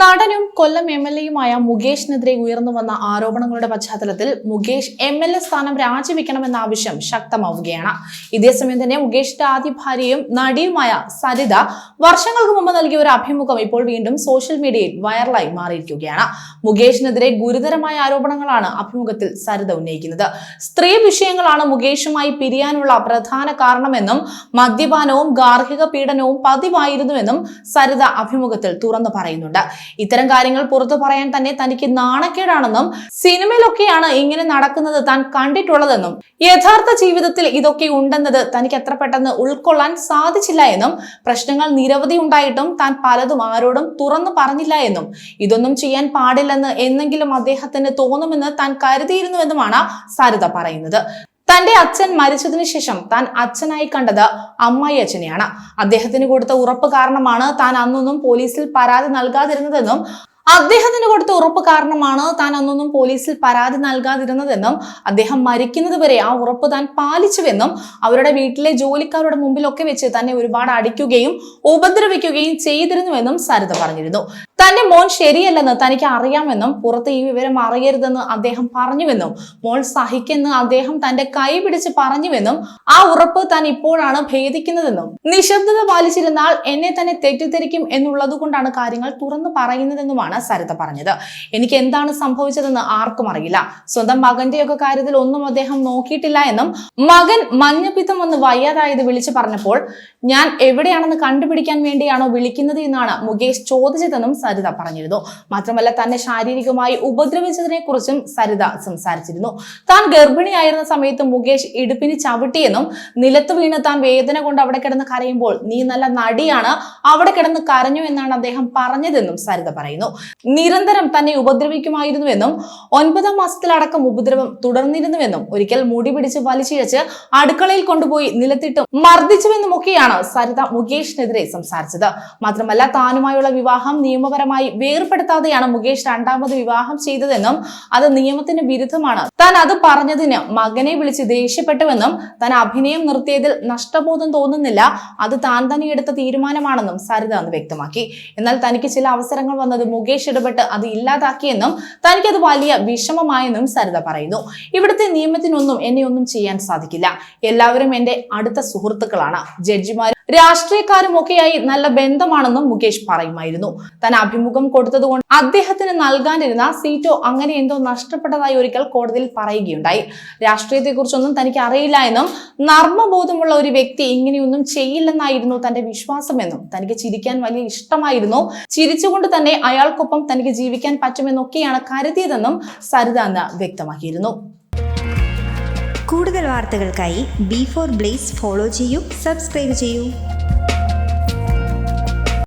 നടനും കൊല്ലം M L എയുമായ മുകേഷിനെതിരെ ഉയർന്നു വന്ന ആരോപണങ്ങളുടെ പശ്ചാത്തലത്തിൽ മുകേഷ് എം എൽ എ സ്ഥാനം രാജിവെക്കണമെന്ന ആവശ്യം ശക്തമാവുകയാണ്. ഇതേസമയം തന്നെ മുകേഷിന്റെ ആദ്യ ഭാര്യയും നടിയുമായ സരിത വർഷങ്ങൾക്ക് മുമ്പ് നൽകിയ ഒരു അഭിമുഖം ഇപ്പോൾ വീണ്ടും സോഷ്യൽ മീഡിയയിൽ വൈറലായി മാറിയിരിക്കുകയാണ്. മുകേഷിനെതിരെ ഗുരുതരമായ ആരോപണങ്ങളാണ് അഭിമുഖത്തിൽ സരിത ഉന്നയിക്കുന്നത്. സ്ത്രീ വിഷയങ്ങളാണ് മുകേഷുമായി പിരിയാനുള്ള പ്രധാന കാരണമെന്നും മദ്യപാനവും ഗാർഹിക പീഡനവും പതിവായിരുന്നുവെന്നും സരിത അഭിമുഖത്തിൽ തുറന്നു പറയുന്നുണ്ട്. ഇത്തരം കാര്യങ്ങൾ പുറത്തു പറയാൻ തന്നെ തനിക്ക് നാണക്കേടാണെന്നും സിനിമയിലൊക്കെയാണ് ഇങ്ങനെ നടക്കുന്നത് താൻ കണ്ടിട്ടുള്ളതെന്നും യഥാർത്ഥ ജീവിതത്തിൽ ഇതൊക്കെ ഉണ്ടെന്നത് തനിക്ക് എത്ര പെട്ടെന്ന് ഉൾക്കൊള്ളാൻ സാധിച്ചില്ല എന്നും പ്രശ്നങ്ങൾ നിരവധി ഉണ്ടായിട്ടും താൻ പലതും ആരോടും തുറന്നു പറഞ്ഞില്ല എന്നും ഇതൊന്നും ചെയ്യാൻ പാടില്ലെന്ന് എന്നെങ്കിലും അദ്ദേഹത്തിന് തോന്നുമെന്ന് താൻ കരുതിയിരുന്നുവെന്നുമാണ് സരിത പറയുന്നത്. തന്റെ അച്ഛൻ മരിച്ചതിനു ശേഷം താൻ അച്ഛനായി കണ്ടത് അമ്മായി അച്ഛനെയാണ്. അദ്ദേഹത്തിന് കൊടുത്ത ഉറപ്പ് കാരണമാണ് താൻ അന്നൊന്നും പോലീസിൽ പരാതി നൽകാതിരുന്നതെന്നും അദ്ദേഹത്തിന് കൊടുത്ത ഉറപ്പ് കാരണമാണ് താൻ അന്നൊന്നും പോലീസിൽ പരാതി നൽകാതിരുന്നതെന്നും അദ്ദേഹം മരിക്കുന്നത് വരെ ആ ഉറപ്പ് താൻ പാലിച്ചുവെന്നും അവരുടെ വീട്ടിലെ ജോലിക്കാരുടെ മുമ്പിലൊക്കെ വെച്ച് തന്നെ ഒരുപാട് അടിക്കുകയും ഉപദ്രവിക്കുകയും ചെയ്തിരുന്നുവെന്നും സരിത പറഞ്ഞിരുന്നു. തന്റെ മോൻ ശരിയല്ലെന്ന് തനിക്ക് അറിയാമെന്നും പുറത്ത് ഈ വിവരം അറിയരുതെന്ന് അദ്ദേഹം പറഞ്ഞുവെന്നും മോൾ സഹിക്കെന്ന് അദ്ദേഹം തന്റെ കൈ പിടിച്ച് പറഞ്ഞുവെന്നും ആ ഉറപ്പ് താൻ ഇപ്പോഴാണ് ഭേദിക്കുന്നതെന്നും. നിശബ്ദത പാലിച്ചിരുന്നാൽ എന്നെ തന്നെ തെറ്റിദ്ധരിക്കും എന്നുള്ളത് കൊണ്ടാണ് കാര്യങ്ങൾ തുറന്നു പറയുന്നതെന്നുമാണ് സരിത പറഞ്ഞത്. എനിക്ക് എന്താണ് സംഭവിച്ചതെന്ന് ആർക്കും അറിയില്ല. സ്വന്തം മകന്റെയൊക്കെ കാര്യത്തിൽ ഒന്നും അദ്ദേഹം നോക്കിയിട്ടില്ല എന്നും മകൻ മഞ്ഞപ്പിത്തം ഒന്ന് വയ്യാതായത് വിളിച്ചു പറഞ്ഞപ്പോൾ ഞാൻ എവിടെയാണെന്ന് കണ്ടുപിടിക്കാൻ വേണ്ടിയാണോ വിളിക്കുന്നത് എന്നാണ് മുകേഷ് ചോദിച്ചതെന്നും സരിത പറഞ്ഞിരുന്നു. മാത്രമല്ല തന്നെ ശാരീരികമായി ഉപദ്രവിച്ചതിനെ കുറിച്ചും സരിത സംസാരിച്ചിരുന്നു. താൻ ഗർഭിണിയായിരുന്ന സമയത്ത് മുകേഷ് ഇടുപ്പിന് ചവിട്ടിയെന്നും നിലത്ത് വീണ് താൻ വേദന കൊണ്ട് അവിടെ കിടന്ന് കരയുമ്പോൾ നീ നല്ല നടിയാണ് അവിടെ കിടന്ന് കരഞ്ഞു എന്നാണ് അദ്ദേഹം പറഞ്ഞതെന്നും സരിത പറയുന്നു. നിരന്തരം തന്നെ ഉപദ്രവിക്കുമായിരുന്നുവെന്നും ഒൻപതാം മാസത്തിലടക്കം ഉപദ്രവം തുടർന്നിരുന്നുവെന്നും ഒരിക്കൽ മുടി പിടിച്ച് വലിച്ചിഴച്ച് അടുക്കളയിൽ കൊണ്ടുപോയി നിലത്തിട്ട് മർദ്ദിച്ചുവെന്നുമൊക്കെയാണ് സരിത മുകേഷിനെതിരെ സംസാരിച്ചത്. മാത്രമല്ല താനുമായുള്ള വിവാഹം നിയമപരമായി വേർപെടുത്താതെയാണ് മുകേഷ് രണ്ടാമത് വിവാഹം ചെയ്തതെന്നും അത് നിയമത്തിന് വിരുദ്ധമാണ്. താൻ അത് പറഞ്ഞതിന് മകനെ വിളിച്ച് ദേഷ്യപ്പെട്ടുവെന്നും താൻ അഭിനയം നിർത്തിയതിൽ നഷ്ടബോധം തോന്നുന്നില്ല അത് താൻ തന്നെ എടുത്ത തീരുമാനമാണെന്നും സരിത അന്ന് വ്യക്തമാക്കി. എന്നാൽ തനിക്ക് ചില അവസരങ്ങൾ വന്നത് മുകേഷ് ഇടപെട്ട് അത് ഇല്ലാതാക്കിയെന്നും തനിക്കത് വലിയ വിഷമമായെന്നും സരിത പറയുന്നു. ഇവിടുത്തെ നിയമത്തിനൊന്നും എന്നെ ഒന്നും ചെയ്യാൻ സാധിക്കില്ല. എല്ലാവരും എന്റെ അടുത്ത സുഹൃത്തുക്കളാണ്. ജഡ്ജിമാരും രാഷ്ട്രീയക്കാരും ഒക്കെയായി നല്ല ബന്ധമാണെന്നും മുകേഷ് പറയുമായിരുന്നു. താൻ അഭിമുഖം കൊടുത്തതുകൊണ്ട് അദ്ദേഹത്തിന് നൽകാനിരുന്ന സീറ്റോ അങ്ങനെ എന്തോ നഷ്ടപ്പെട്ടതായി ഒരിക്കൽ കോടതിയിൽ പറയുകയുണ്ടായി. രാഷ്ട്രീയത്തെക്കുറിച്ചൊന്നും തനിക്ക് അറിയില്ല എന്നും നർമ്മബോധമുള്ള ഒരു വ്യക്തി ഇങ്ങനെയൊന്നും ചെയ്യില്ലെന്നായിരുന്നു തന്റെ വിശ്വാസമെന്നും തനിക്ക് ചിരിക്കാൻ വലിയ ഇഷ്ടമായിരുന്നു. ചിരിച്ചുകൊണ്ട് തന്നെ അയാൾക്കൊപ്പം തനിക്ക് ജീവിക്കാൻ പറ്റുമെന്നൊക്കെയാണ് കരുതിയതെന്നും സരിത അന്ന് വ്യക്തമാക്കിയിരുന്നു. കൂടുതൽ വാർത്തകൾക്കായി ബി ഫോർ ബ്ലേസ് ഫോളോ ചെയ്യൂ സബ്സ്ക്രൈബ് ചെയ്യൂ.